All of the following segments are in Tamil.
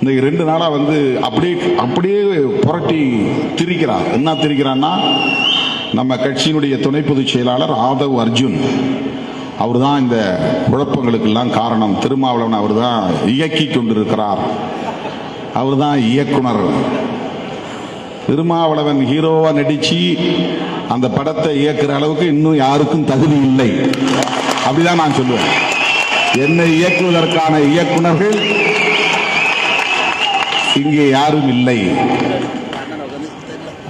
இந்த ரெண்டு நாளாக வந்து அப்படியே அப்படியே புரட்டி திரிக்கிறான் என்ன திரிக்கிறான்னா நம்ம கட்சியினுடைய துணை பொதுச் செயலாளர் ஆதவ் அர்ஜுன். அவர் தான் இந்த குழப்பங்களுக்கெல்லாம் காரணம். திருமாவளவன் அவர் தான் இயக்கி கொண்டிருக்கிறார். அவர் தான் இயக்குனர். திருமாவளவன் ஹீரோவாக நடித்து அந்த படத்தை இயக்குற அளவுக்கு இன்னும் யாருக்கும் தகுதி இல்லை. அப்படிதான் நான் சொல்லுவேன். என்னை இயக்குவதற்கான இயக்குனர்கள் இங்கே யாரும் இல்லை.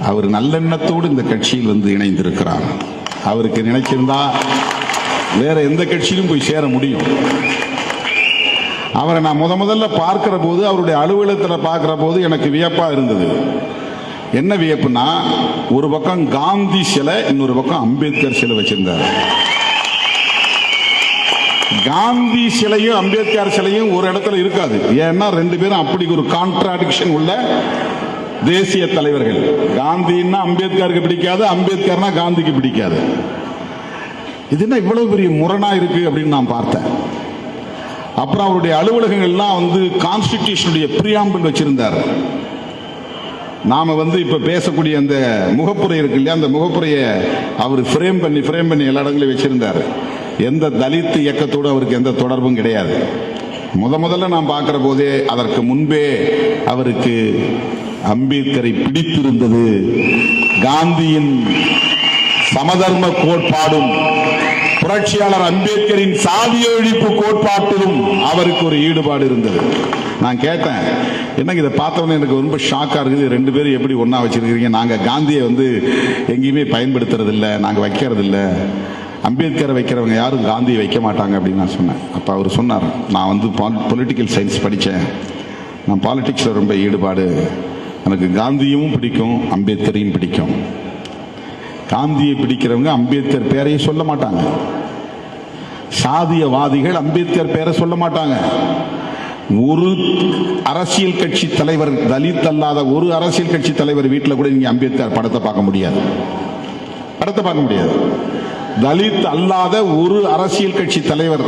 அவர் நல்லெண்ணத்தோடு இந்த கட்சியில் வந்து இணைந்திருக்கிறார். அவருக்கு நினைச்சிருந்தா வேற எந்த கட்சியிலும் போய் சேர முடியும். அவரை நான் முத முதல்ல பார்க்கிற போது அவருடைய அலுவலகத்தில் பார்க்கிற போது எனக்கு வியப்பாக இருந்தது. என்ன வியப்புனா ஒரு பக்கம் காந்தி சிலை இன்னொரு பக்கம் அம்பேத்கர் சிலை வச்சிருந்தார். காந்தி சிலையும் அம்பேத்கர் சிலையும் ஒரு இடத்துல இருக்காது. ஏன்னா ரெண்டு பேரும் அப்படி ஒரு கான்ட்ராடிக்ஷன் உள்ள தேசிய தலைவர்கள். காந்தின்னா அம்பேத்கருக்கு பிடிக்காது அம்பேத்கர்னா காந்திக்கு பிடிக்காது. இது என்ன இவ்வளவு பெரிய முரணா இருக்கு அப்படின்னு நான் பார்த்தேன். அப்புறம் அவருடைய அலுவலகங்கள்லாம் வந்து கான்ஸ்டிடியூஷனுடைய பிரியாம்பிள் வச்சிருந்தார். நாம வந்து இப்ப பேசக்கூடிய அந்த முகப்புரை இருக்கு இல்லையா அந்த முகப்புரையை அவர் ஃப்ரேம் பண்ணி ஃப்ரேம் பண்ணி எல்லா இடங்களையும் வச்சிருந்தார். எந்த தலித் இயக்கத்தோடு அவருக்கு எந்த தொடர்பும் கிடையாது. முத முதல்ல நான் பார்க்குற போதே அதற்கு முன்பே அவருக்கு அம்பேத்கரை பிடித்திருந்தது. காந்தியின் சமதர்ம கோட்பாடும் புரட்சியாளர் அம்பேத்கரின் சாதிய ஒழிப்பு கோட்பாட்டிலும் அவருக்கு ஒரு ஈடுபாடு இருந்தது. நான் கேட்டேன் என்னங்க இதை பார்த்தவொடனே எனக்கு ரொம்ப ஷாக்காக இருக்குது. ரெண்டு பேரும் எப்படி ஒன்றா வச்சுருக்கிறீங்க? நாங்கள் காந்தியை வந்து எங்கேயுமே பயன்படுத்துறதில்ல நாங்கள் வைக்கிறதில்ல. அம்பேத்கரை வைக்கிறவங்க யாரும் காந்தியை வைக்க மாட்டாங்க அப்படின்னு நான் சொன்னேன். அப்போ அவர் சொன்னார் நான் வந்து பொலிட்டிக்கல் சயின்ஸ் படித்தேன் நான் பாலிட்டிக்ஸில் ரொம்ப ஈடுபாடு. எனக்கு காந்தியும் பிடிக்கும் அம்பேத்கரையும் பிடிக்கும். காந்தியை பிடிக்கிறவங்க அம்பேத்கர் பேரையே சொல்ல மாட்டாங்க. சாதியவாதிகள் அம்பேத்கர் பேரை சொல்ல மாட்டாங்க. ஒரு அரசியல் கட்சி தலைவர் தலித் அல்லாத ஒரு அரசியல் கட்சி தலைவர் வீட்டில் கூட நீங்கள் அம்பேத்கர் படத்தை பார்க்க முடியாது. படத்தை பார்க்க முடியாது. தலித் அல்லாத ஒரு அரசியல் கட்சி தலைவர்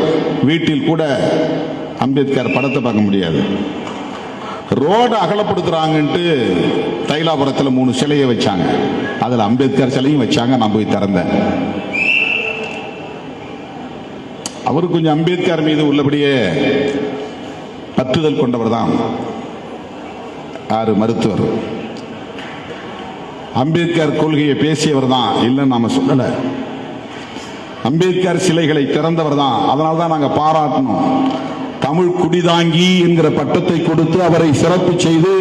வீட்டில் கூட அம்பேத்கர் படத்தை பார்க்க முடியாது. ரோடு அகலப்படுத்துறாங்கன்ட்டு தைலாபுரத்தில் மூணு சிலையை வச்சாங்க. அதில் அம்பேத்கர் சிலையும் வச்சாங்க நான் போய் திறந்தேன். அவர் கொஞ்சம் அம்பேத்கர் மீது உள்ளபடியே பற்றுதல் கொண்டவர் தான். யாரு மருத்துவர். அம்பேத்கர் கொள்கையை பேசியவர் தான் இல்லைன்னு நாம சொல்லலை. அம்பேத்கர் சிலைகளை திறந்தவர் தான் அதனால தான் நாங்கள் பாராட்டணும். தமிழ் குடிதாங்கி என்கிற பட்டத்தை கொடுத்து அவரை சிறப்பு செய்து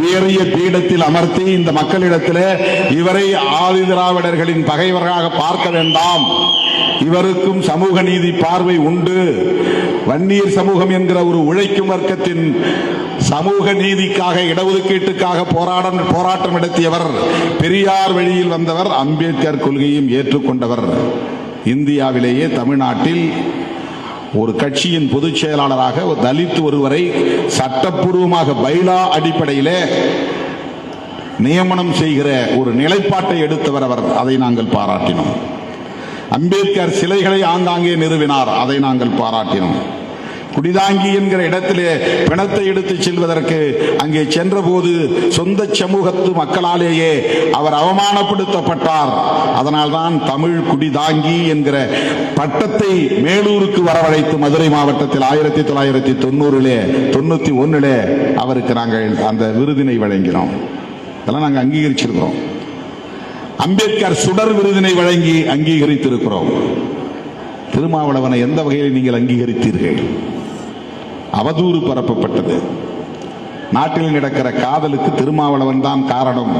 உயரிய பீடத்தில் அமர்த்தி இந்த மக்களிடத்தில் இவரை ஆதி திராவிடர்களின் பகைவராக பார்க்க வேண்டாம். இவருக்கும் சமூக நீதி பார்வை உண்டு. வன்னியர் சமூகம் என்கிற ஒரு உழைக்கும் வர்க்கத்தின் சமூக நீதிக்காக இடஒதுக்கீட்டுக்காக போராடம் போராட்டம் நடத்தியவர் பெரியார் வழியில் வந்தவர் அம்பேத்கர் கொள்கையும் ஏற்றுக்கொண்டவர். இந்தியாவிலேயே தமிழ்நாட்டில் ஒரு கட்சியின் பொதுச் செயலாளராக ஒரு தலித் ஒருவரை சட்டப்பூர்வமாக பைலா அடிப்படையிலே நியமனம் செய்கிற ஒரு நிலைப்பாட்டை எடுத்தவர் அவர். அதை நாங்கள் பாராட்டினோம். அம்பேத்கர் சிலைகளை ஆங்காங்கே நிறுவினார். அதை நாங்கள் பாராட்டினோம். குடிதாங்கி என்கிற இடத்திலே பிணத்தை எடுத்து செல்வதற்கு அங்கே சென்றபோது சொந்த சமூகத்து மக்களாலேயே அவர் அவமானப்படுத்தப்பட்டார். அதனால்தான் தமிழ் குடிதாங்கி என்கிற பட்டத்தை மேலூருக்கு வரவழைத்து மதுரை மாவட்டத்தில் ஆயிரத்தி தொள்ளாயிரத்தி தொண்ணூறிலே தொண்ணூத்தி ஒன்னிலே அவருக்கு நாங்கள் அந்த விருதினை வழங்கினோம். இதெல்லாம் நாங்கள் அங்கீகரிச்சிருக்கிறோம். அம்பேத்கர் சுடர் விருதினை வழங்கி அங்கீகரித்திருக்கிறோம். திருமாவளவனை எந்த வகையில் நீங்கள் அங்கீகரித்தீர்கள்? அவதூறு பரப்பப்பட்டது. நாட்டில் நடக்கிற காதலுக்கு திருமாவளவன் தான் காரணம்.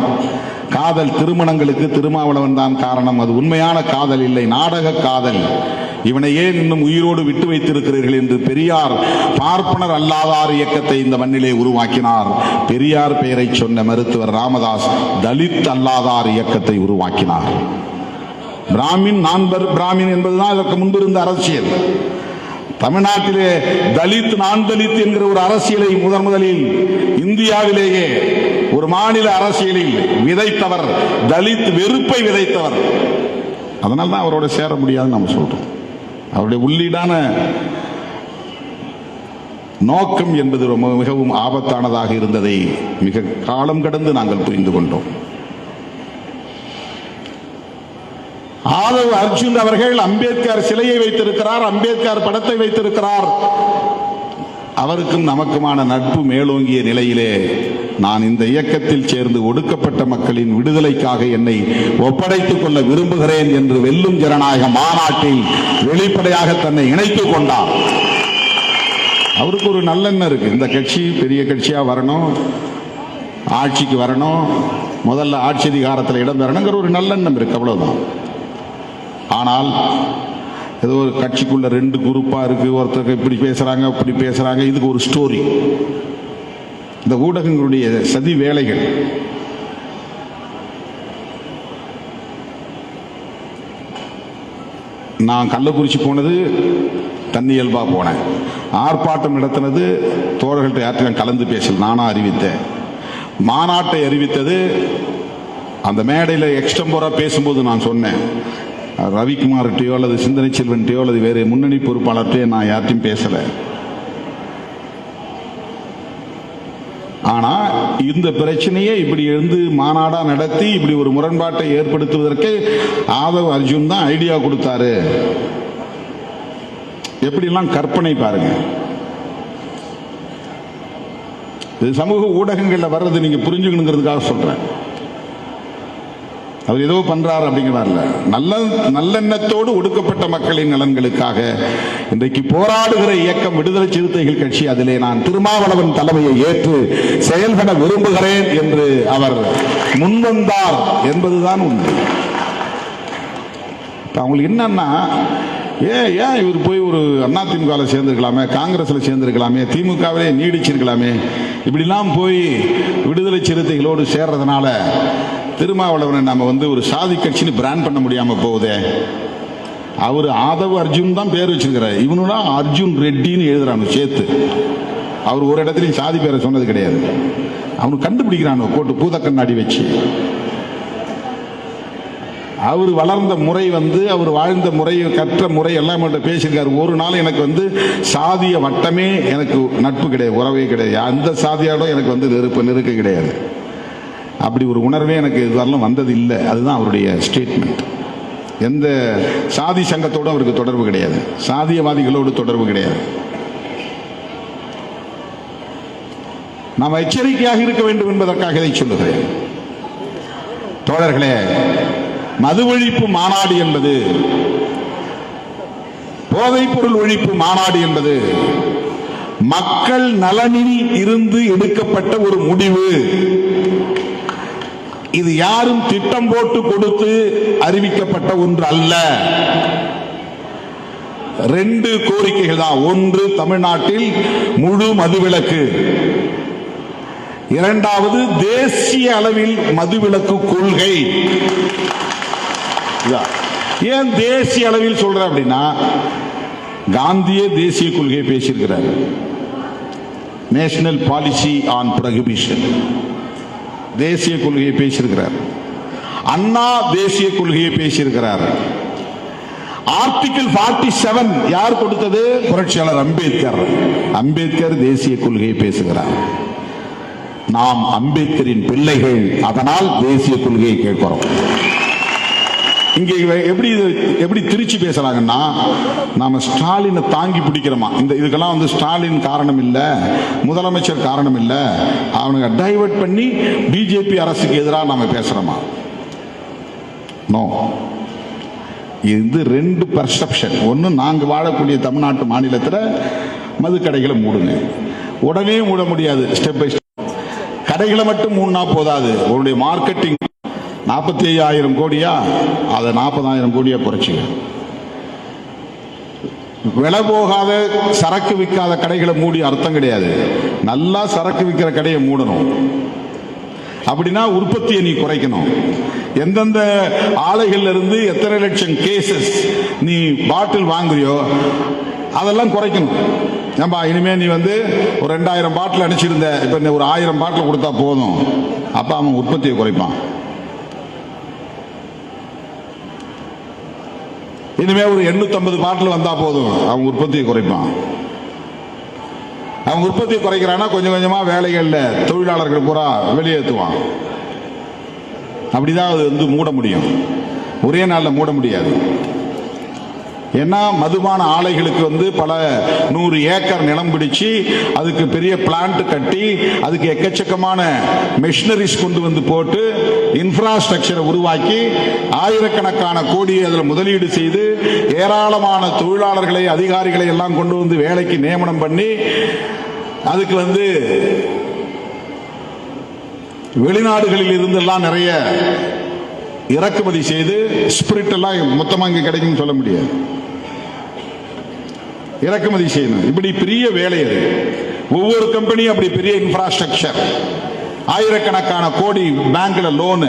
காதல் திருமணங்களுக்கு திருமாவளவன் தான் காரணம். அது உண்மையான காதல் இல்லை நாடக காதல். இவனை ஏன் இன்னும் உயிரோடு விட்டு வைத்திருக்கிறீர்கள் என்று பெரியார் பார்ப்பனர் அல்லாதார் இயக்கத்தை இந்த மண்ணிலே உருவாக்கினார். பெரியார் பெயரை சொன்ன மருத்துவர் ராமதாஸ் தலித் அல்லாதார் இயக்கத்தை உருவாக்கினார். பிராமின் நான்பர் பிராமின் என்பதுதான் இதற்கு முன்பு இருந்த அரசியல். தமிழ்நாட்டிலே தலித் நான் தலித் என்கிற ஒரு அரசியலை முதன் முதலில் இந்தியாவிலேயே ஒரு மாநில அரசியலில் விதைத்தவர் தலித் வெறுப்பை விதைத்தவர். அதனால தான் அவரோட சேர முடியாதுன்னு நம்ம சொல்றோம். அவருடைய உள்ளீடான நோக்கம் என்பது ரொம்ப மிகவும் ஆபத்தானதாக இருந்ததை மிக காலம் கடந்து நாங்கள் புரிந்து கொண்டோம். ஆதவ் அர்ஜுன் அவர்கள் அம்பேத்கர் சிலையை வைத்திருக்கிறார் அம்பேத்கர் படத்தை வைத்திருக்கிறார். அவருக்கும் நமக்குமான நட்பு மேலோங்கிய நிலையிலே நான் இந்த இயக்கத்தில் சேர்ந்து ஒடுக்கப்பட்ட மக்களின் விடுதலைக்காக என்னை ஒப்படைத்துக் கொள்ள விரும்புகிறேன் என்று வெல்லும் ஜனநாயக மாநாட்டில் வெளிப்படையாக தன்னை இணைத்துக் கொண்டார். அவருக்கு ஒரு நல்லெண்ணம் இருக்கு. இந்த கட்சி பெரிய கட்சியா வரணும் ஆட்சிக்கு வரணும் முதல்ல ஆட்சி அதிகாரத்தில் இடம் வரணுங்கிற ஒரு நல்லெண்ணம் இருக்கு. அவ்வளவுதான். ஆனால் ஏதோ ஒரு கட்சிக்குள்ள ரெண்டு குரூப்பாக இருக்கு ஒருத்தருக்கு இப்படி பேசுறாங்க அப்படி பேசுறாங்க இதுக்கு ஒரு ஸ்டோரி இந்த ஊடகங்களுடைய சதி வேலைகள். நான் கள்ளக்குறிச்சி போனது தண்ணி இயல்பாக போனேன். ஆர்ப்பாட்டம் நடத்தினது தோழர்கள்ட்ட யார்ட்டையும் கலந்து பேசல நானாக அறிவித்தேன். மாநாட்டை அறிவித்தது அந்த மேடையில் எக்ஸ்டம்போரா பேசும்போது நான் சொன்னேன். ரவிக்குமார்கிட்டயோ அல்லது சிந்தனை செல்வன்கிட்டயோ அல்லது வேறு முன்னணி பொறுப்பாளர்கிட்டயோ நான் யார்ட்டையும் பேசலை. ஆனால் இந்த பிரச்சனையை இப்படி இருந்து மாநாடாக நடத்தி இப்படி ஒரு முரண்பாட்டை ஏற்படுத்துவதற்கு ஆதவ் அர்ஜுன் தான் ஐடியா கொடுத்தாரு. எப்படிலாம் கற்பனை பாருங்க. இது சமூக ஊடகங்களில் வர்றது நீங்கள் புரிஞ்சுக்கணுங்கிறதுக்காக சொல்கிறேன் அவர் ஏதோ பண்றார் அப்படிங்கிறார்ல. நல்ல நல்லெண்ணத்தோடு ஒடுக்கப்பட்ட மக்களின் நலன்களுக்காக இன்றைக்கு போராடுகிற இயக்கம் விடுதலை சிறுத்தைகள் கட்சி அதிலே நான் திருமாவளவன் தலைமையை ஏற்று செயல்பட விரும்புகிறேன் என்று அவர் முன்வந்தார் என்பதுதான் உண்மை. அவங்களுக்கு என்னன்னா ஏன் ஏன் இவர் போய் ஒரு அண்ணா திமுகவில் சேர்ந்துருக்கலாமே காங்கிரஸில் சேர்ந்துருக்கலாமே திமுகவிலே நீடிச்சிருக்கலாமே இப்படிலாம் போய் விடுதலை சிறுத்தைகளோடு சேர்றதுனால திருமாவளவனை நம்ம வந்து ஒரு சாதி கட்சின்னு பிராண்ட் பண்ண முடியாம போகுதே. அவர் ஆதவ் அர்ஜுன் தான் பேர் வச்சிருக்கிறார். இவனுனா அர்ஜுன் ரெட்டின்னு எழுதுறானு சேர்த்து. அவர் ஒரு இடத்துலையும் சாதி பேரை சொன்னது கிடையாது. அவனு கண்டுபிடிக்கிறானு போட்டு பூத கண்ணாடி வச்சு. அவர் வளர்ந்த முறை வந்து அவர் வாழ்ந்த முறை கற்ற முறை எல்லாம் பேசியிருக்காரு. ஒரு நாள் எனக்கு வந்து சாதிய வட்டமே எனக்கு நட்பு கிடையாது உறவே கிடையாது. அந்த சாதியோட எனக்கு வந்து நெருப்பு நெருக்க கிடையாது. அப்படி ஒரு உணர்வே எனக்கு இதுவரையிலும் வந்தது இல்லை அதுதான் அவருடைய ஸ்டேட்மெண்ட் எந்த சாதி சங்கத்தோடும் அவருக்கு தொடர்பு கிடையாது. சாதியவாதிகளோடு தொடர்பு கிடையாது. நாம் எச்சரிக்கையாக இருக்க வேண்டும் என்பதற்காக இதை சொல்லுகிறேன். தோழர்களே மது ஒழிப்பு மாநாடு என்பது போதைப்பொருள் ஒழிப்பு மாநாடு என்பது மக்கள் நலனில் இருந்து எடுக்கப்பட்ட ஒரு முடிவு. இது யாரும் திட்டம் போட்டு கொடுத்து அறிவிக்கப்பட்ட ஒன்று அல்ல ரெண்டு கோரிக்கைகள் தான். ஒன்று தமிழ்நாட்டில் முழு மதுவிலக்கு. இரண்டாவது தேசிய அளவில் மதுவிலக்கு கொள்கை. ஏன் தேசிய அளவில் சொல்றேன் அப்படின்னா காந்தியே தேசிய கொள்கையை பேசியிருக்கிறார். நேஷனல் பாலிசி ஆன் ப்ரொஹிபிஷன் தேசிய கொள்கையை பேசியிருக்கிறார். அண்ணா தேசிய கொள்கையை பேசியிருக்கிறார். ஆர்டிகிள் 47 செவன் யார் கொடுத்தது? புரட்சியாளர் அம்பேத்கர். அம்பேத்கர் தேசிய கொள்கையை பேசுகிறார். நாம் அம்பேத்கரின் பிள்ளைகள். அதனால் தேசிய கொள்கையை கேட்கிறோம். இங்கே எப்படி இது எப்படி திருச்சி பேசுறாங்கன்னா நாம ஸ்டாலினை தாங்கி பிடிக்கிறோமா? இந்த இதுக்கெல்லாம் வந்து ஸ்டாலின் காரணம் இல்லை முதலமைச்சர் காரணம் இல்லை. அவனுங்க டைவர்ட் பண்ணி பிஜேபி அரசுக்கு எதிராக நாம பேசுறோமா? நோ இது ரெண்டு பர்செப்ஷன் ஒன்று நாங்கள் வாழக்கூடிய தமிழ்நாட்டு மாநிலத்தில் மதுக்கடைகளை மூடுங்க. உடனே மூட முடியாது ஸ்டெப் பை ஸ்டெப் கடைகளை மட்டும் மூணா போதாது. உங்களுடைய மார்க்கெட்டிங் நாற்பத்தி ஐயாயிரம் கோடியா? அதை நாற்பதாயிரம் கோடியா குறைச்சிங்க. விலை போகாத சரக்கு விற்காத கடைகளை மூடி அர்த்தம் கிடையாது. நல்லா சரக்கு விற்கிற கடையை மூடணும். அப்படின்னா உற்பத்தியை நீ குறைக்கணும். எந்தெந்த ஆலைகள்ல இருந்து எத்தனை லட்சம் கேசஸ் நீ பாட்டில் வாங்குறியோ அதெல்லாம் குறைக்கணும். ஏன்பா இனிமே நீ வந்து ஒரு ரெண்டாயிரம் பாட்டில் அடிச்சிருந்த இப்போ நீ ஒரு ஆயிரம் பாட்டில் கொடுத்தா போதும். அப்போ அவன் உற்பத்தியை குறைப்பான். இனிமே ஒரு 850 பாட்டில் வந்தா போதும். அவன் உற்பத்தியை குறைப்பான். அவன் உற்பத்தி குறைக்கிறான்னா கொஞ்சம் கொஞ்சமா வேலைகள்ல தொழிலாளர்கள் பூரா வெளியேற்றுவான். அப்படிதான் அது வந்து மூட முடியும். ஒரே நாளில் மூட முடியாது. ஏன்னா மதுபான ஆலைகளுக்கு வந்து பல நூறு ஏக்கர் நிலம் பிடிச்சு அதுக்கு பெரிய பிளான்ட் கட்டி அதுக்கு எக்கச்சக்கமான மெஷினரிஸ் கொண்டு வந்து போட்டு இன்ஃப்ராஸ்ட்ரக்சரை உருவாக்கி ஆயிரக்கணக்கான கோடி அதில் முதலீடு செய்து ஏராளமான தொழிலாளர்களை அதிகாரிகளை எல்லாம் கொண்டு வந்து வேலைக்கு நியமனம் பண்ணி அதுக்கு வந்து வெளிநாடுகளில் இருந்தெல்லாம் நிறைய இறக்குமதி செய்து ஸ்பிரிட் எல்லாம் மொத்தமாக இங்கே கிடைக்கும்னு சொல்ல முடியாது. இறக்குமதி செய்யணும். இப்படி பெரிய வேலை அது. ஒவ்வொரு கம்பெனியும் அப்படி பெரிய இன்ஃப்ராஸ்ட்ரக்சர் ஆயிரக்கணக்கான கோடி பேங்க்ல லோனு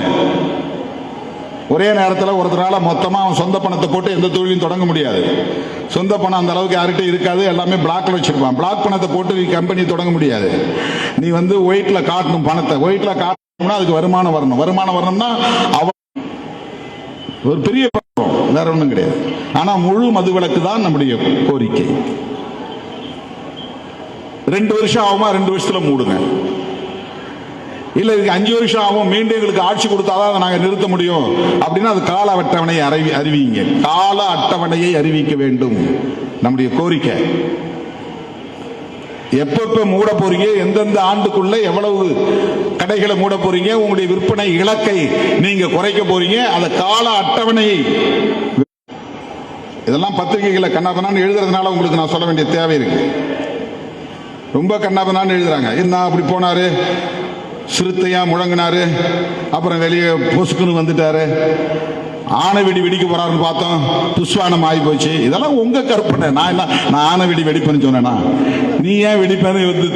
ஒரே நேரத்தில் ஒருத்தரால் மொத்தமாக அவன் சொந்த பணத்தை போட்டு எந்த தொழிலையும் தொடங்க முடியாது. சொந்த பணம் அந்த அளவுக்கு யார்கிட்ட இருக்காது. எல்லாமே பிளாக்ல வச்சிருப்பான். பிளாக் பணத்தை போட்டு நீ கம்பெனி தொடங்க முடியாது. நீ வந்து ஒயிட்ல காட்டணும் பணத்தை. ஒயிட்ல காட்டணும்னா அதுக்கு வருமானம் வரணும். வருமானம் வரணும்னா அவ ஒரு பெரிய பக்கம். வேற ஒண்ணும் கிடையாது. ஆனா முழு மதுவிலக்கு தான் நம்முடைய கோரிக்கை. ரெண்டு வருஷம் ஆகுமா ரெண்டு வருஷத்துல மூடுங்க. இல்ல இதுக்கு அஞ்சு வருஷம் ஆகும் மீண்டும் எங்களுக்கு ஆட்சி கொடுத்தாதான் அதை நாங்கள் நிறுத்த முடியும். அப்படின்னா அது கால அட்டவணையை அறிவி அறிவிங்க கால அட்டவணையை அறிவிக்க வேண்டும். நம்முடைய கோரிக்கை. எப்பப்ப மூட போறீங்க? எந்தெந்த ஆண்டுக்குள்ள எவ்வளவு கடைகளை மூட போறீங்க? உங்களுடைய விற்பனை இலக்கை நீங்க குறைக்க போறீங்க. அந்த கால அட்டவணையை இதெல்லாம் பத்திரிகைகளை கண்ணாபனான்னு எழுதுறதுனால உங்களுக்கு நான் சொல்ல வேண்டிய தேவை இருக்கு. ரொம்ப கண்ணாபனான்னு எழுதுறாங்க. என்ன அப்படி போனாரு? சிறுத்தையா முழங்கினாரு. அப்புறம் வெளியே பொசுக்குன்னு வந்துட்டாரு. ஆனை வெடி வெடிக்க போறாருன்னு பார்த்தோம். புஷ்வானம் ஆகி போச்சு இதெல்லாம் உங்க கற்பனை. நான் என்ன நான் ஆனை வெடி வெடிப்பேன்னு சொன்னேன்னா நீ ஏன் வெடிப்பேன்னு வந்து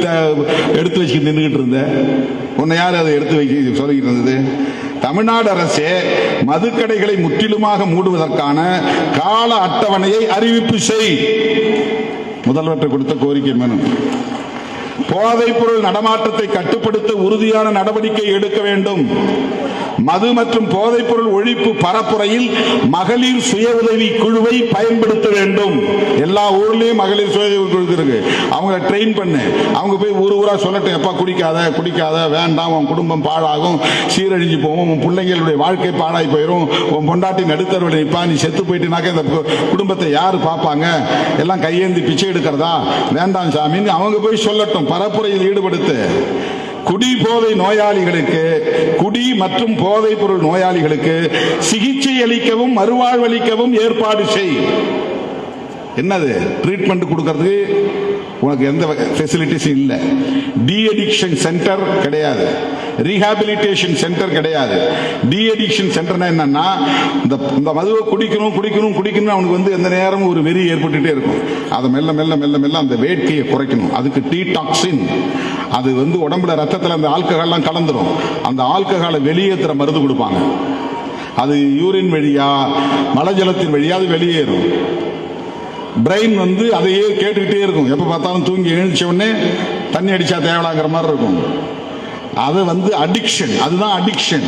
எடுத்து வச்சுக்கிட்டு நின்றுகிட்டு இருந்த? உன்னை யார் அதை எடுத்து வைக்க சொல்லிக்கிட்டு இருந்தது? தமிழ்நாடு அரசே மதுக்கடைகளை முற்றிலுமாக மூடுவதற்கான கால அட்டவணையை அறிவிப்பு செய். முதல்வர்கிட்ட கொடுத்த கோரிக்கை மனு போதைப் பொருள் நடமாட்டத்தை கட்டுப்படுத்த உறுதியான நடவடிக்கை எடுக்க வேண்டும். மது மற்றும் போதைப் பொருள் ஒழிப்பு பரப்புரையில் மகளிர் சுய உதவி குழுவை பயன்படுத்த வேண்டும். எல்லா ஊர்லயும் மகளிர் சுய உதவி குழு இருக்கு. அவங்கள ட்ரெயின் பண்ணு. அவங்க போய் ஊர் ஊரா சொல்லட்டும். எப்பா குடிக்காத குடிக்காத வேண்டாம் உன் குடும்பம் பாழாகும் சீரழிஞ்சு போவோம் உன் பிள்ளைங்களுடைய வாழ்க்கை பாழாய் போயிடும் உன் பொண்டாட்டி நடுத்தருவில் நிற்பா நீ செத்து போயிட்டுனாக்க இந்த குடும்பத்தை யார் பார்ப்பாங்க? எல்லாம் கையேந்தி பிச்சை எடுக்கிறதா? வேண்டாம் சாமின்னு அவங்க போய் சொல்லட்டும். பரப்புரையில் ஈடுபடுத்த குடி போதை நோயாளிகளுக்கு குடி மற்றும் போதைப் பொருள் நோயாளிகளுக்கு சிகிச்சை அளிக்கவும் மறுவாழ்வளிக்கவும் ஏற்பாடு செய். என்னது? ட்ரீட்மெண்ட் கொடுக்கறதுக்கு உனக்கு எந்த ஃபெசிலிட்டிஸும் இல்லை. டி அடிக்ஷன் சென்டர் கிடையாது. ரீஹாபிலிட்டேஷன் சென்டர் கிடையாது. டி அடிக்ஷன் சென்டர்னா என்னன்னா இந்த இந்த மதுவை குடிக்கணும் குடிக்கணும் குடிக்கணும் அவனுக்கு வந்து எந்த நேரமும் ஒரு வெறி ஏற்பட்டுட்டே இருக்கும். அதை மெல்ல மெல்ல மெல்ல மெல்ல அந்த வேட்கையை குறைக்கணும். அதுக்கு டீ டாக்ஸின் அது வந்து உடம்புல ரத்தத்தில் அந்த ஆல்கஹால்லாம் கலந்துரும். அந்த ஆல்கஹாலை வெளியேற்றுற மருந்து கொடுப்பாங்க. அது யூரின் வழியா மலஜலத்தின் வழியா அது வெளியேறும். பிரெயின் வந்து அதையே கேட்டுக்கிட்டே இருக்கும். எப்போ பார்த்தாலும் தூங்கி எழுந்திச்ச உடனே தண்ணி அடித்தா தேவலாங்கிற மாதிரி இருக்கும். அது வந்து அடிக்ஷன் அதுதான் அடிக்ஷன்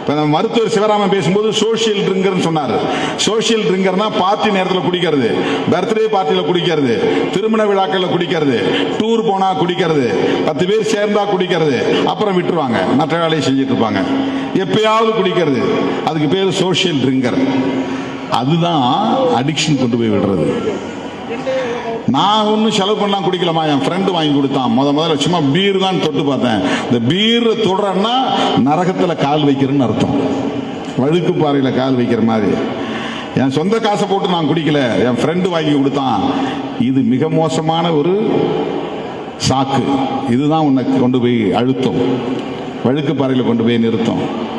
இப்போ நம்ம மருத்துவர் சிவராமன் பேசும்போது சோஷியல் ட்ரிங்கர்னு சொன்னார். சோஷியல் ட்ரிங்கர்னா பார்ட்டி நேரத்தில் குடிக்கிறது. பர்த்டே பார்ட்டியில் குடிக்கிறது. திருமண விழாக்களில் குடிக்கிறது. டூர் போனால் குடிக்கிறது. பத்து பேர் சேர்ந்தா குடிக்கிறது. அப்புறம் விட்டுருவாங்க. மற்ற வேலையை செஞ்சுட்டு இருப்பாங்க. எப்பயாவது குடிக்கிறது. அதுக்கு பேர் சோஷியல் ட்ரிங்கர் அதுதான் அடிக்ஷன் கொண்டு போய் விடுறது. நான் ஒன்றும் செலவு பண்ணலாம் குடிக்கலாமா? என் ஃப்ரெண்டு வாங்கி கொடுத்தான். முத முதல்ல சும்மா பீர் தான் தொட்டு பார்த்தேன். இந்த பீர் தொடுறேன்னா நரகத்தில் கால் வைக்கிறேன்னு அர்த்தம். வழுக்கு பாறையில் கால் வைக்கிற மாதிரி. என் சொந்த காசை போட்டு நான் குடிக்கல. என் ஃப்ரெண்டு வாங்கி கொடுத்தான். இது மிக மோசமான ஒரு சாக்கு. இதுதான் உன்னை கொண்டு போய் அழுத்தம். வழுக்கு பாறையில் கொண்டு போய் நிறுத்தம்.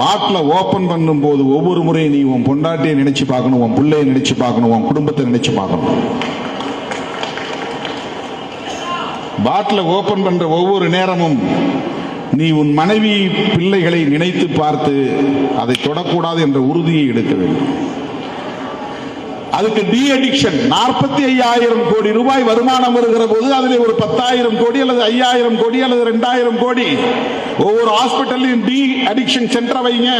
பாட்டில் ஓப்பன் பண்ணும்போது ஒவ்வொரு முறையும் நீ உன் பொண்டாட்டியை நினைச்சு பார்க்கணும் உன் பிள்ளையை நினைச்சு பார்க்கணும் உன் குடும்பத்தை நினைச்சு பார்க்கணும். பாட்டில் ஓப்பன் பண்ற ஒவ்வொரு நேரமும் நீ உன் மனைவி பிள்ளைகளை நினைத்து பார்த்து அதை தொடக்கூடாது என்ற உறுதியை எடுக்க வேண்டும். அதுக்கு டி அடிக்ஷன் நாற்பத்தி ஐயாயிரம் கோடி ரூபாய் வருமானம் வருகிற போது அதில் ஒரு பத்தாயிரம் கோடி அல்லது ஐயாயிரம் கோடி அல்லது ரெண்டாயிரம் கோடி. ஒவ்வொரு ஹாஸ்பிட்டல்லையும் டி அடிக்ஷன் சென்டர் வைங்க.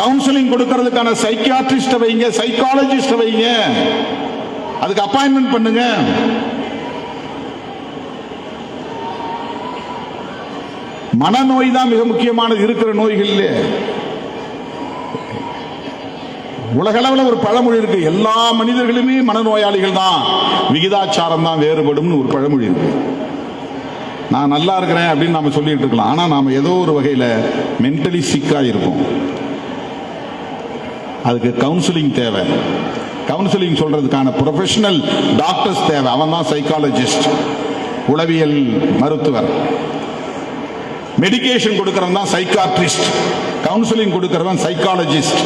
கவுன்சிலிங் கொடுக்கறதுக்கான சைக்கியாட்ரிஸ்ட வைங்க சைக்காலஜிஸ்ட வைங்க. அதுக்கு அப்பாயின்மெண்ட் பண்ணுங்க. மனநோய் தான் மிக முக்கியமானது இருக்கிற நோய்கள்லே. உலகளவில் ஒரு பழமொழி இருக்கு. எல்லா மனிதர்களுமே மனநோயாளிகள் தான். விகிதாச்சாரம் தான் வேறுபடும் ஒரு பழமொழி இருக்கு. நான் நல்லா இருக்கிறேன் அப்படின்னு நாம சொல்லிட்டு இருக்கலாம். ஆனா நாம ஏதோ ஒரு வகையில மென்டலி சிக்காக இருப்போம். அதுக்கு கவுன்சிலிங் தேவை. கவுன்சிலிங் சொல்றதுக்கான ப்ரொஃபஷனல் டாக்டர்ஸ் தேவை. அவன் தான் சைக்காலஜிஸ்ட் உளவியல் மருத்துவர். மெடிகேஷன் கொடுக்கறவன் தான் சைக்காட்ரிஸ்ட் கவுன்சிலிங் கொடுக்கறவன் சைக்காலஜிஸ்ட்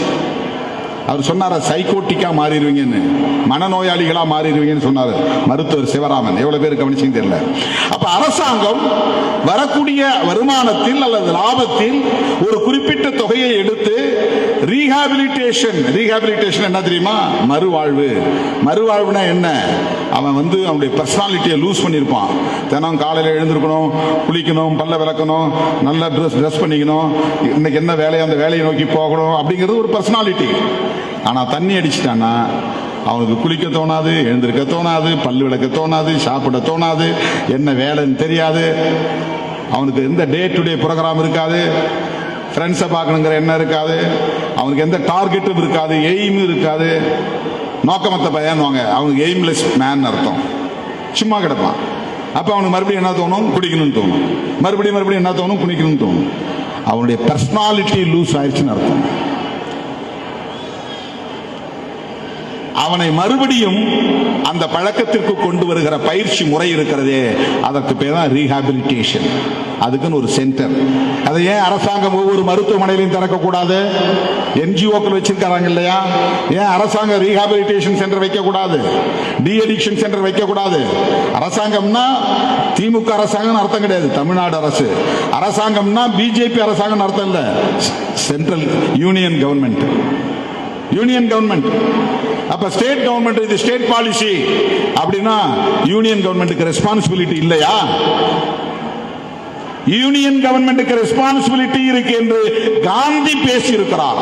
அவர் சொன்னார சைக்கோட்டிக்கா மாறிடுவீங்கன்னு. மனநோயாளிகளா மாறிடுவீங்கன்னு சொன்னார் மருத்துவர் சிவராமன். எவ்வளவு பேர் கவனிச்சு தெரியல. அப்ப அரசாங்கம் வரக்கூடிய வருமானத்தில் அல்லது லாபத்தில் ஒரு குறிப்பிட்ட தொகையை எடுத்து ரீஹாபிலிட்டேஷன் ரீஹாபிலிட்டேஷன் என்ன தெரியுமா? மறுவாழ்வு. மறுவாழ்வுனா என்ன? அவன் வந்து அவனுடைய பர்சனாலிட்டியை லூஸ் பண்ணியிருப்பான். தினம் காலையில் எழுந்திருக்கணும் குளிக்கணும் பல்ல விளக்கணும் நல்ல ட்ரெஸ் ட்ரெஸ் பண்ணிக்கணும். இன்னைக்கு என்ன வேலையை அந்த வேலையை நோக்கி போகணும் அப்படிங்கிறது ஒரு பர்சனாலிட்டி. ஆனால் தண்ணி அடிச்சிட்டான்னா அவனுக்கு குளிக்க தோணாது எழுந்திருக்க தோணாது பல்லு விளக்க தோணாது சாப்பிட தோணாது என்ன வேலைன்னு தெரியாது. அவனுக்கு எந்த டே டு டே ப்ரோக்ராம் இருக்காது ஃப்ரெண்ட்ஸை பார்க்கணுங்கிற எண்ணம் இருக்காது அவனுக்கு எந்த டார்கெட்டும் இருக்காது எய்மும் இருக்காது. நோக்கமத்த பையன்வாங்க அவனுக்கு எய்ம்லெஸ் மேன் அர்த்தம். சும்மா கிடப்பான். அப்போ அவனுக்கு மறுபடியும் என்ன தோணும்? குடிக்கணும்னு தோணும். மறுபடியும் மறுபடியும் என்ன தோணும்? குடிக்கணும்னு தோணும். அவனுடைய பர்சனாலிட்டி லூஸ் ஆயிடுச்சுன்னு அர்த்தம். அவனை மறுபடியும் அந்த பழக்கத்திற்கு கொண்டு வருகிற பயிற்சி முறை இருக்கிறதே. அதற்கு பேர் தான் ரீஹாபிலிட்டேஷன் அதுக்குன்னு ஒரு சென்டர் அதை ஏன் அரசாங்கம் ஒவ்வொரு மருத்துவமனையிலையும் திறக்கக்கூடாது? என்ஜிஓக்கள் வச்சிருக்காங்க இல்லையா? ஏன் அரசாங்கம் ரீஹாபிலிட்டேஷன் சென்டர் வைக்கக்கூடாது? டி அடிக்ஷன் சென்டர் வைக்கக்கூடாது? அரசாங்கம்னா திமுக அரசாங்கம் அர்த்தம் கிடையாது தமிழ்நாடு அரசு. அரசாங்கம்னா பிஜேபி அரசாங்கம் அர்த்தம் இல்லை. Central union government union government அப்ப ஸ்டேட் கவர்மெண்ட் இது ஸ்டேட் பாலிசி அப்படின்னா யூனியன் கவர்மெண்ட்டுக்கு ரெஸ்பான்சிபிலிட்டி இல்லையா? யூனியன் கவர்மெண்ட்டுக்கு ரெஸ்பான்சிபிலிட்டி இருக்கு என்று காந்தி பேசியிருக்கிறார்.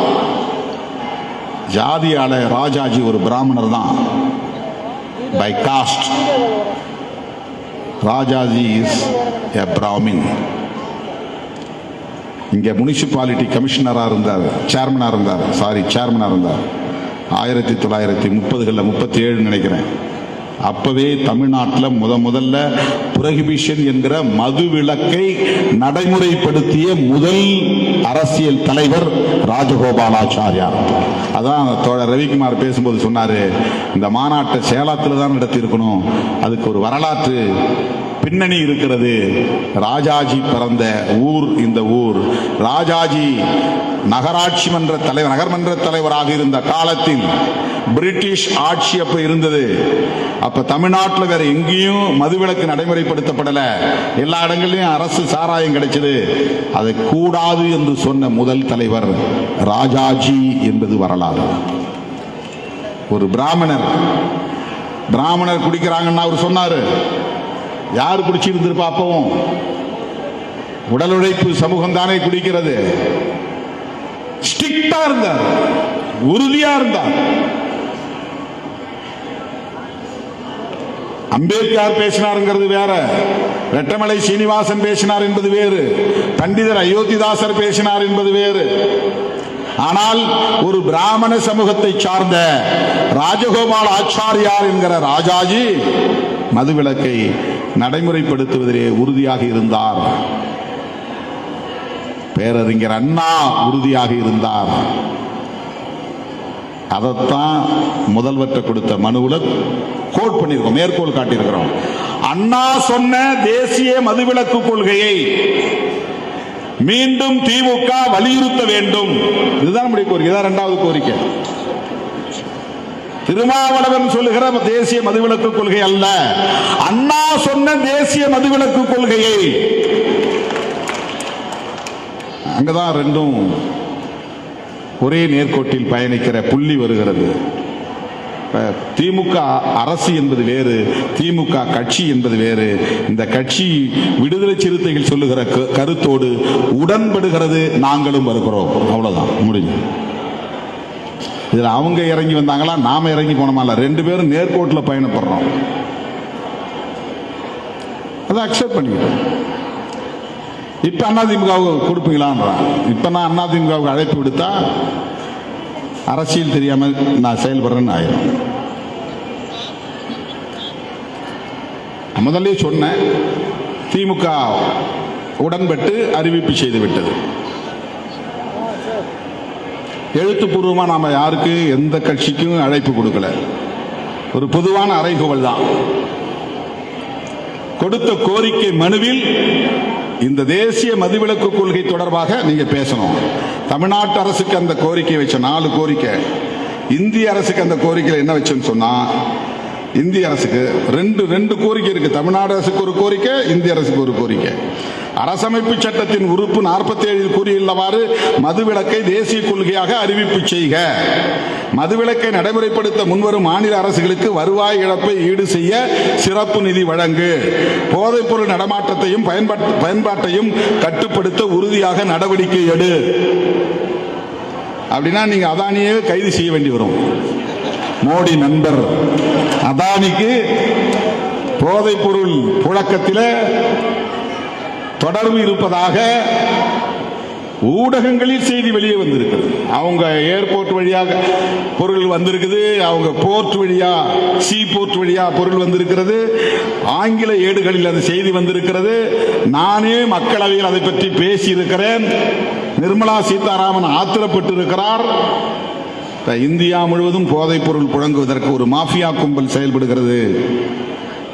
ஜாதியால ராஜாஜி ஒரு பிராமணர் தான். By caste Rajaji is a Brahmin இங்க முனிசிபாலிட்டி கமிஷனரா இருந்தார் சேர்மனா இருந்தார். சாரி சேர்மனா இருந்தார். ஆயிரத்தி தொள்ளாயிரத்தி முப்பதுகளில் முப்பத்தி ஏழு நினைக்கிறேன். அப்பவே தமிழ்நாட்டில் முத முதல்ல புரகிபிஷன் என்கிற மது விலக்கை நடைமுறைப்படுத்திய முதல் அரசியல் தலைவர் ராஜகோபாலாச்சாரியார். அதான் தோழர் ரவிக்குமார் பேசும்போது சொன்னார் இந்த மாநாட்டை சேலத்தில் தான் நடத்தியிருக்கணும். அதுக்கு ஒரு வரலாற்று பின்னணி இருக்கிறது. ராஜாஜி பிறந்த ஊர் இந்த ஊர். ராஜாஜி நகராட்சி மன்ற தலைவர் நகர்மன்ற தலைவராக இருந்த காலத்தில் பிரிட்டிஷ் ஆட்சி அப்ப இருந்தது. அப்ப தமிழ்நாட்டில் வேற எங்கேயும் மதுவிலக்கு நடைமுறைப்படுத்தப்படல. எல்லா இடங்கள்லயும் அரசு சாராயம் கிடைச்சது. அதை கூடாது என்று சொன்ன முதல் தலைவர் ராஜாஜி என்பது வரலாறு. ஒரு பிராமணர். பிராமணர் குடிக்கிறாங்கன்னு அவர் சொன்னாரு யார் குடிச்சிருந்திருப்பா அப்பவும்? உடல் உழைப்பு சமூகம் தானே குடிக்கிறது. ஸ்ட்ரிக்டா இருந்தார் உறுதியா இருந்தார் அம்பேத்கர் பேசினாருங்கிறது வேற. ரெட்டமலை சீனிவாசன் பேசினார் என்பது வேறு. பண்டிதர் அயோத்திதாசர் பேசினார் என்பது வேறு. ஆனால் ஒரு பிராமண சமூகத்தை சார்ந்த ராஜகோபால் ஆச்சாரியார் என்கிற ராஜாஜி மதுவிலக்கை நடைமுறைப்படுத்துவதிலே உறுதியாக இருந்தார். பேரறிஞர் அண்ணா உறுதியாக இருந்தார். அதைத்தான் முதல்வர்கிட்ட கொடுத்த மனுவில் கோட் பண்ணியிருக்கோம் மேற்கோள் காட்டியிருக்கிறோம். அண்ணா சொன்ன தேசிய மதுவிலக்கு கொள்கையை மீண்டும் திமுக வலியுறுத்த வேண்டும். இதுதான் நம்முடைய கோரிக்கை. இதான் இரண்டாவது கோரிக்கை. திருமாவளவன் சொல்லுகிற தேசிய மதுவிலக்கு கொள்கை அல்ல. அண்ணா சொன்ன தேசிய மதுவிலக்கு கொள்கையை. அங்கதான் ரெண்டும் ஒரே நேர்கோட்டில் பயணிக்கிற புள்ளி வருகிறது. திமுக அரசு என்பது வேறு திமுக கட்சி என்பது வேறு. இந்த கட்சி விடுதலை சிறுத்தைகள் சொல்லுகிற க- கருத்தோடு உடன்படுகிறது. நாங்களும் வருகிறோம். அவ்வளவுதான். முடிஞ்சு இதில் அவங்க இறங்கி வந்தாங்களா நாம இறங்கி போனோமா ரெண்டு பேரும் நேர்கோட்டில் பயணப்படுறோம். அதை அக்செப்ட் பண்ணிக்கிறோம் இப்ப அதிமுகவுக்கு கொடுப்பீங்களான்றான் இப்ப நான் அதிமுகவுக்கு அழைப்பு விடுத்தா அரசியல் தெரியாம நான் செயல்படுறேன்னு ஆயிரும். முதல்ல சொன்னேன் திமுக உடன்பட்டு அறிவிப்பு செய்து விட்டது. எழுத்துப்பூர்வமாக நாம் யாருக்கு எந்த கட்சிக்கும் அழைப்பு கொடுக்கல. ஒரு பொதுவான அறைகுவல் தான். கொடுத்த கோரிக்கை மனுவில் இந்த தேசிய மதுவிலக்கு கொள்கை தொடர்பாக நீங்க பேசணும். தமிழ்நாட்டு அரசுக்கு அந்த கோரிக்கை வச்ச நாலு கோரிக்கை. இந்திய அரசுக்கு அந்த கோரிக்கையில் என்ன வச்சுன்னு சொன்னா இந்திய அரசுக்கு ரெண்டு ரெண்டு கோரிக்கை இருக்கு. தமிழ்நாடு அரசுக்கு ஒரு கோரிக்கை இந்திய அரசுக்கு ஒரு கோரிக்கை. அரசமைப்பு சட்டத்தின் உறுப்பு நாற்பத்தி ஏழில் கூறியுள்ளவாறு மதுவிலக்கை தேசிய கொள்கையாக அறிவிப்பு செய்க. மதுவிலக்கை நடைமுறைப்படுத்த முன்வரும் மாநில அரசுகளுக்கு வருவாய் இழப்பை ஈடு செய்ய சிறப்பு நிதி வழங்கு. போதைப்பொருள் நடமாட்டத்தையும் பயன்பாட்டையும் கட்டுப்படுத்த உறுதியாக நடவடிக்கை எடு. அப்படின்னா நீங்க அதானியே கைது செய்ய வேண்டி வரும். மோடி நண்பர் அதானிக்கு போதைப்பொருள் புழக்கத்தில் தொடர்பு இருப்பதாக ஊடகங்களில் செய்தி வெளியே வந்திருக்கிறது. அவங்க ஏர்போர்ட் வழியாக பொருள் வந்திருக்குது அவங்க போர்ட் வழியா சி போர்ட் வழியா பொருள் வந்திருக்கிறது. ஆங்கில ஏடுகளில் அந்த செய்தி வந்திருக்கிறது. நானே மக்களவையில் அதை பற்றி பேசியிருக்கிறேன். நிர்மலா சீதாராமன் ஆத்திரப்பட்டு இருக்கிறார் இந்தியா முழுவதும் போதைப் பொருள் புழங்குவதற்கு ஒரு மாஃபியா கும்பல் செயல்படுகிறது.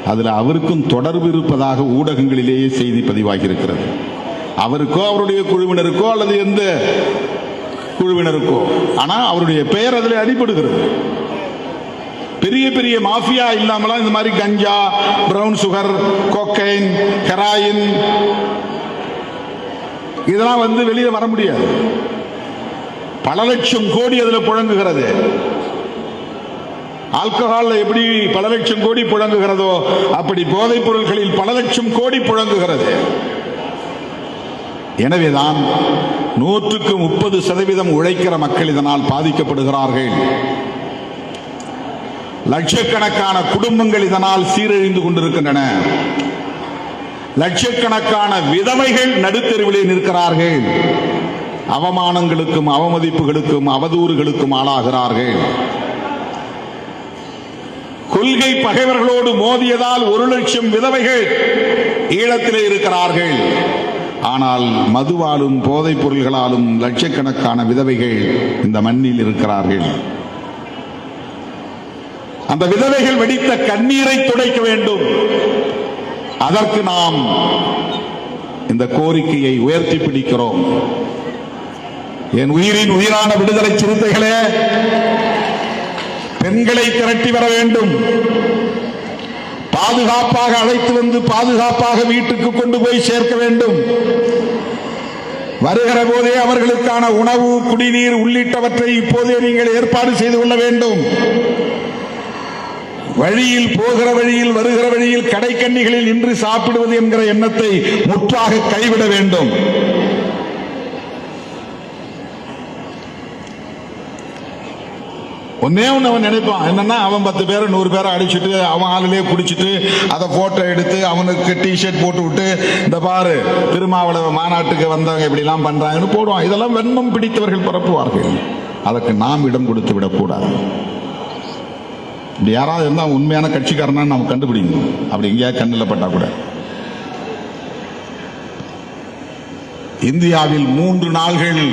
அதில் அவருக்கும் தொடர்பு இருப்பதாக ஊடகங்களிலேயே செய்தி பதிவாகி இருக்கிறது அவருக்கோ அவருடைய குழுவினருக்கோ அல்லது எந்த குழுவினருக்கோ. ஆனால் அவருடைய பெயர் அதில் அடிபடுகிறது. பெரிய பெரிய மாஃபியா இல்லாமலாம் இந்த மாதிரி கஞ்சா பிரவுன் சுகர் கொக்கைன் ஹெராயின் இதெல்லாம் வந்து வெளியே வர முடியாது. பல லட்சம் கோடி அதில் புழங்குகிறது. ஆல்கஹாலில் எப்படி பல லட்சம் கோடி புழங்குகிறதோ அப்படி போதைப் பொருட்களில் பல லட்சம் கோடி புழங்குகிறது. எனவேதான் நூற்றுக்கு முப்பது சதவீதம் உழைக்கிற மக்கள் இதனால் பாதிக்கப்படுகிறார்கள். லட்சக்கணக்கான குடும்பங்கள் இதனால் சீரழிந்து கொண்டிருக்கின்றன. லட்சக்கணக்கான விதவைகள் நடுத்தெருவிலே நிற்கிறார்கள். அவமானங்களுக்கும் அவமதிப்புகளுக்கும் அவதூறுகளுக்கும் ஆளாகிறார்கள். கொள்கை பகைவர்களோடு மோதியதால் ஒரு லட்சம் விதவைகள் ஈழத்திலே இருக்கிறார்கள். ஆனால் மதுவாலும் போதைப் பொருள்களாலும் லட்சக்கணக்கான விதவைகள் இந்த மண்ணில் இருக்கிறார்கள். அந்த விதவைகள் வெடித்த கண்ணீரை துடைக்க வேண்டும். அதற்கு நாம் இந்த கோரிக்கையை உயர்த்தி பிடிக்கிறோம். என் உயிரின் உயிரான விடுதலை சிறுத்தைகளே பெண்களை திரட்டி வர வேண்டும். பாதுகாப்பாக அழைத்து வந்து பாதுகாப்பாக வீட்டுக்கு கொண்டு போய் சேர்க்க வேண்டும். வருகிற போதே அவர்களுக்கான உணவு குடிநீர் உள்ளிட்டவற்றை இப்போதே நீங்கள் ஏற்பாடு செய்து கொள்ள வேண்டும். வழியில் போகிற வழியில் வருகிற வழியில் கடைக்கண்ணிகளில் இன்று சாப்பிடுவது என்கிற எண்ணத்தை முற்றாக கைவிட வேண்டும். ஒன்னே ஒன்று அவன் நினைப்பான். என்னன்னா அவன் பத்து பேரை நூறு பேரை அடிச்சுட்டு அவன் ஆளுலேயே குடிச்சிட்டு அதை ஃபோட்டோ எடுத்து அவனுக்கு டிஷர்ட் போட்டு விட்டு இந்த பாரு திருமாவளவ மாநாட்டுக்கு வந்தவங்க இப்படிலாம் பண்ணுறாங்கன்னு போடுவான். இதெல்லாம் வெண்மம் பிடித்தவர்கள் பரப்புவார்கள். அதற்கு நாம் இடம் கொடுத்து விடக்கூடாது. இப்படி யாராவது இருந்தால் உண்மையான கட்சிக்காரனா நம்ம கண்டுபிடிக்கணும். அப்படி எங்கேயா கண்ணில் பட்டா கூட. இந்தியாவில் மூன்று நாள்கள்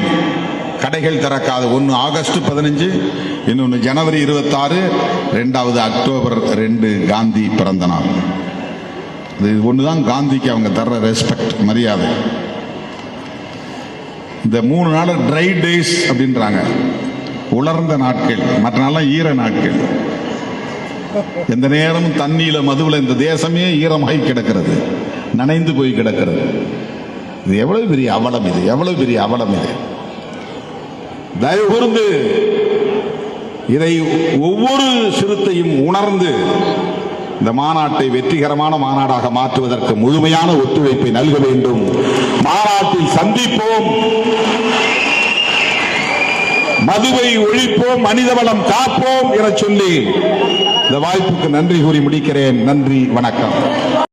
கடைகள் திறக்காத. ஒன்று ஆகஸ்ட் பதினஞ்சு இன்னொன்று ஜனவரி இருபத்தாறு ரெண்டாவது அக்டோபர் ரெண்டு காந்தி பிறந்த நாள். இது ஒன்று தான் காந்திக்கு அவங்க தர்ற ரெஸ்பெக்ட் மரியாதை. இந்த மூணு நாள் ட்ரை டேஸ் அப்படின்றாங்க. உலர்ந்த நாட்கள் மற்ற நாளெல்லாம் ஈர நாட்கள். எந்த நேரமும் தண்ணியில் மதுவில் இந்த தேசமே ஈரமாகி கிடக்கிறது. நனைந்து போய் கிடக்கிறது. இது எவ்வளவு பெரிய அவலம் இது எவ்வளவு பெரிய அவலம் இது. தயவு கூர்ந்து இதை ஒவ்வொரு சிறுத்தையும் உணர்ந்து இந்த மாநாட்டை வெற்றிகரமான மாநாடாக மாற்றுவதற்கு முழுமையான ஒத்துழைப்பை நல்க வேண்டும். மாநாட்டில் சந்திப்போம். மதுவை ஒழிப்போம் மனிதவளம் காப்போம் என சொல்லி இந்த வாய்ப்புக்கு நன்றி கூறி முடிக்கிறேன். நன்றி வணக்கம்.